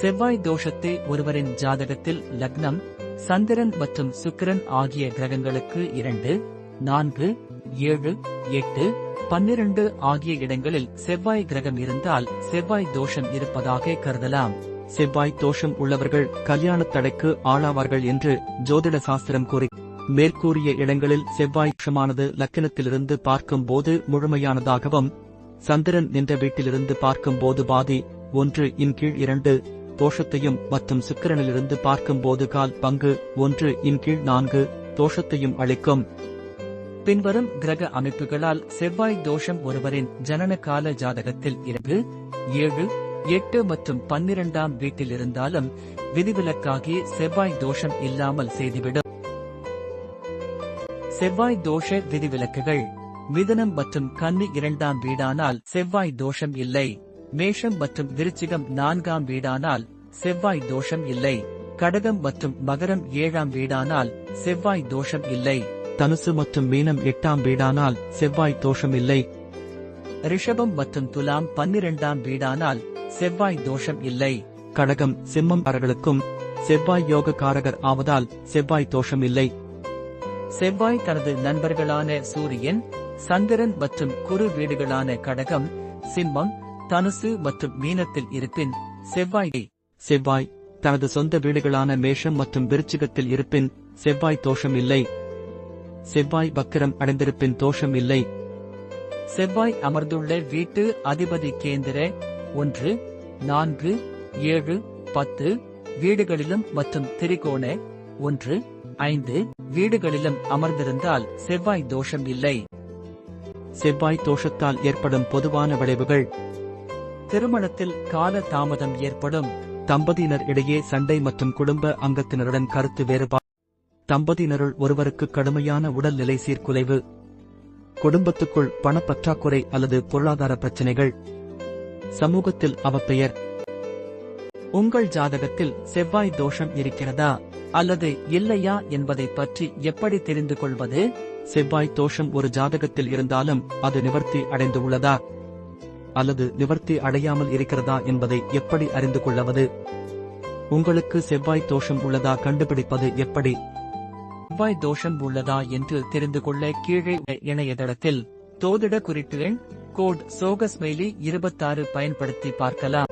செவ்வாய் தோஷத்தை ஒருவரின் ஜாதகத்தில் லக்னம் சந்திரன் மற்றும் சுக்கிரன் ஆகிய கிரகங்களுக்கு இரண்டு நான்கு ஏழு எட்டு பன்னிரண்டு ஆகிய இடங்களில் செவ்வாய் கிரகம் இருந்தால் செவ்வாய் தோஷம் இருப்பதாக கருதலாம். செவ்வாய் தோஷம் உள்ளவர்கள் கல்யாண தடைக்கு ஆளாவார்கள் என்று ஜோதிட சாஸ்திரம் கூறி மேற்கூறிய இடங்களில் செவ்வாய் தோஷமானது லக்கினத்திலிருந்து பார்க்கும்போது முழுமையானதாகவும் சந்திரன் நின்ற வீட்டிலிருந்து பார்க்கும்போது பாதி ஒன்று இன் கீழ் இரண்டு தோஷத்தையும் மற்றும் சுக்கிரனிலிருந்து பார்க்கும்போது கால் பங்கு ஒன்று இன் கீழ் நான்கு தோஷத்தையும் அளிக்கும். பின்வரும் கிரக அமைப்புகளால் செவ்வாய் தோஷம் ஒருவரின் ஜனன கால ஜாதகத்தில் இரண்டு ஏழு எட்டு மற்றும் பன்னிரண்டாம் வீட்டில் இருந்தாலும் விதிவிலக்காகி செவ்வாய் தோஷம் இல்லாமல் செய்துவிடும். செவ்வாய் தோஷ விதிவிலக்குகள். மிதனம் மற்றும் கன்னி இரண்டாம் வீடானால் செவ்வாய் தோஷம் இல்லை. மேஷம் மற்றும் விருச்சிகம் நான்காம் வீடானால் செவ்வாய் தோஷம் இல்லை. கடகம் மற்றும் மகரம் ஏழாம் வீடானால் செவ்வாய் தோஷம் இல்லை. தனுசு மற்றும் மீனம் எட்டாம் வீடானால் செவ்வாய் தோஷம் இல்லை. ரிஷபம் மற்றும் துலாம் பன்னிரண்டாம் வீடானால் செவ்வாய் தோஷம் இல்லை. கடகம் சிம்மம் காரர்களுக்கும் செவ்வாய் யோக காரகர் ஆவதால் செவ்வாய் தோஷம் இல்லை. செவ்வாய் தனது நண்பர்களான சூரியன் சந்திரன் மற்றும் குரு வீடுகளான கடகம் சிம்மம் தனுசு மற்றும் மீனத்தில் இருப்பின் செவ்வாய். செவ்வாய் தனது சொந்த வீடுகளான மேஷம் மற்றும் விருச்சிகத்தில் இருப்பின் செவ்வாய் தோஷம் இல்லை. செவ்வாய் வக்கிரம் அடைந்திருப்பின் தோஷம் இல்லை. செவ்வாய் அமர்ந்துள்ள வீட்டு அதிபதி கேந்திர ஒன்று நான்கு ஏழு பத்து வீடுகளிலும் மற்றும் திரிகோண ஒன்று ஐந்து வீடுகளிலும் அமர்ந்திருந்தால் செவ்வாய் தோஷம் இல்லை. செவ்வாய் தோஷத்தால் ஏற்படும் பொதுவான விளைவுகள் திருமணத்தில் கால தாமதம் ஏற்படும். தம்பதியினர் இடையே சண்டை மற்றும் குடும்ப அங்கத்தினருடன் கருத்து வேறுபாடு. தம்பதியினருள் ஒருவருக்கு கடுமையான உடல்நிலை சீர்குலைவு. குடும்பத்துக்குள் பணப்பற்றாக்குறை அல்லது பொருளாதார பிரச்சனைகள். சமூகத்தில் அவப்பெயர். உங்கள் ஜாதகத்தில் செவ்வாய் தோஷம் இருக்கிறதா? அல்லது இல்லையா என்பதை பற்றி எப்படி தெரிந்து கொள்வது? செவ்வாய் தோஷம் ஒரு ஜாதகத்தில் இருந்தாலும் அது நிவர்த்தி அடைந்து உள்ளதா? அல்லது நிவர்த்தி அடையாமல் இருக்கிறதா என்பதை எப்படி அறிந்து கொள்ளவது? உங்களுக்கு செவ்வாய் தோஷம் உள்ளதா கண்டுபிடிப்பது எப்படி? செவ்வாய் தோஷம் உள்ளதா என்று தெரிந்து கொள்ள கீழே இணையதளத்தில் தோதிட குறிப்பு எண் கோட் சோகஸ்மெயிலி இருபத்தாறு பயன்படுத்தி பார்க்கலாம்.